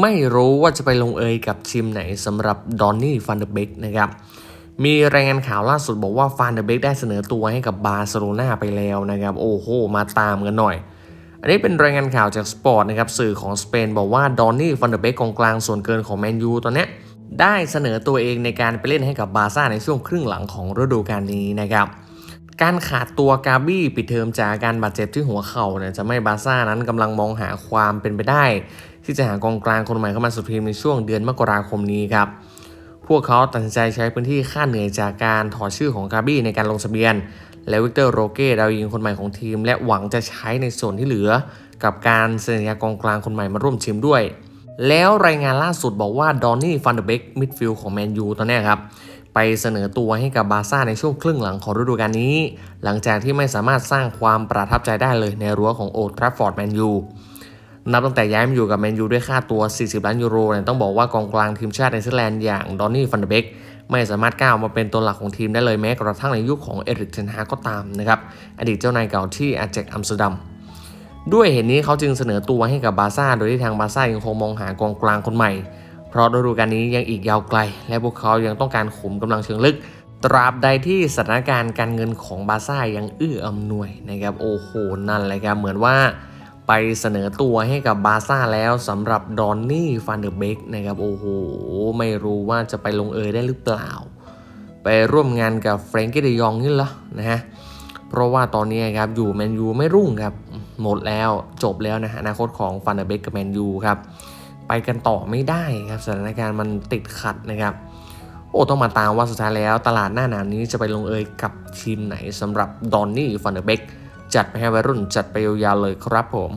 ไม่รู้ว่าจะไปลงเอยกับทีมไหนสำหรับดอนนี่ฟันเดอร์เบกนะครับมีรายงานข่าวล่าสุดบอกว่าฟันเดอร์เบกได้เสนอตัวให้กับบาร์เซโลนาไปแล้วนะครับ โอ้โห มาตามกันหน่อย อันนี้เป็นรายงานข่าวจากสปอร์ตนะครับ สื่อของสเปนบอกว่าดอนนี่ฟันเดอร์เบกกองกลางส่วนเกินของแมนยูตอนนี้ได้เสนอตัวเองในการไปเล่นให้กับบาร์ซ่าในช่วงครึ่งหลังของฤดูกาลนี้นะครับ การขาดตัวกาบี้ปิดเทอมจากอาการบาดเจ็บที่หัวเข่าเนี่ยจะไม่บาซ่านั้นกำลังมองหาความเป็นไปได้ ที่จะหากองกลางคนใหม่เข้ามาสู่ทีมในช่วงเดือนมกราคมนี้ครับ พวกเขาตัดสินใจใช้พื้นที่ค่าเหนื่อยจากการถอดชื่อของกาบี้ในการลงทะเบียน และวิกเตอร์โรเก้ดาวยิงคนใหม่ของทีม และหวังจะใช้ในส่วนที่เหลือ กับการเซ็นสัญญากองกลางคนใหม่มาร่วมทีมด้วยแล้วรายงานล่าสุดบอกว่าดอนนี่ฟันเดอร์เบกมิดฟิลด์ของแมนยูตอนนี้ครับ ไปเสนอตัวให้กับบาร์ซ่าในช่วงครึ่งหลังของฤดูกาลนี้ หลังจากที่ไม่สามารถสร้างความประทับใจได้เลยในรั้วของโอทราฟฟอร์ดแมนยูนับตั้งแต่ย้ายมาอยู่กับแมนยูด้วยค่าตัว 40 ล้านยูโรเนี่ยต้องบอกว่ากองกลางทีมชาติเนเธอร์แลนด์อย่างดอนนี่ฟันเดเบกไม่สามารถก้าวมาเป็นตัวหลักของทีมได้เลยแม้กระทั่งในยุคของเอริกเทนฮาก็ตามนะครับอดีตเจ้านายเก่าที่อาเจกอัมสเตอร์ดัมด้วยเหตุนี้เขาจึงเสนอตัวให้กับบาร์ซ่าโดยที่ทางบาร์ซ่ายังคงมองหากองกลางคนใหม่ เพราะฤดูกาลนี้ยังอีกยาวไกล และพวกเขายังต้องการขุมกำลังเชิงลึก ตราบใดที่สถานการณ์การเงินของบาซ่ายังเอื้ออำนวยนะครับโอ้โหนั่นแหละครับเหมือนว่าไปเสนอตัวให้กับบาซ่าแล้วสำหรับดอนนี่ฟันเดอร์เบกนะครับโอ้โหไม่รู้ว่าจะไปลงเอยได้หรือเปล่า ไปร่วมงานกับเฟรงกี้เดยองนี่เหรอนะฮะเพราะว่าตอนนี้ครับอยู่แมนยูไม่รุ่งครับ หมดแล้วจบแล้วนะฮะอนาคตของฟันเดอร์เบกกับแมนยูครับ ไปกันต่อไม่ได้ครับสถานการณ์มันติดขัดนะครับ โอ้ต้องมาตามว่าสุดท้ายแล้ว ตลาดหน้าหนาวนี้จะไปลงเอยกับทีมไหนสำหรับดอนนี่ฟันเดอร์เบกจัดไปให้วัยรุ่นจัดไปยาวๆเลยครับผม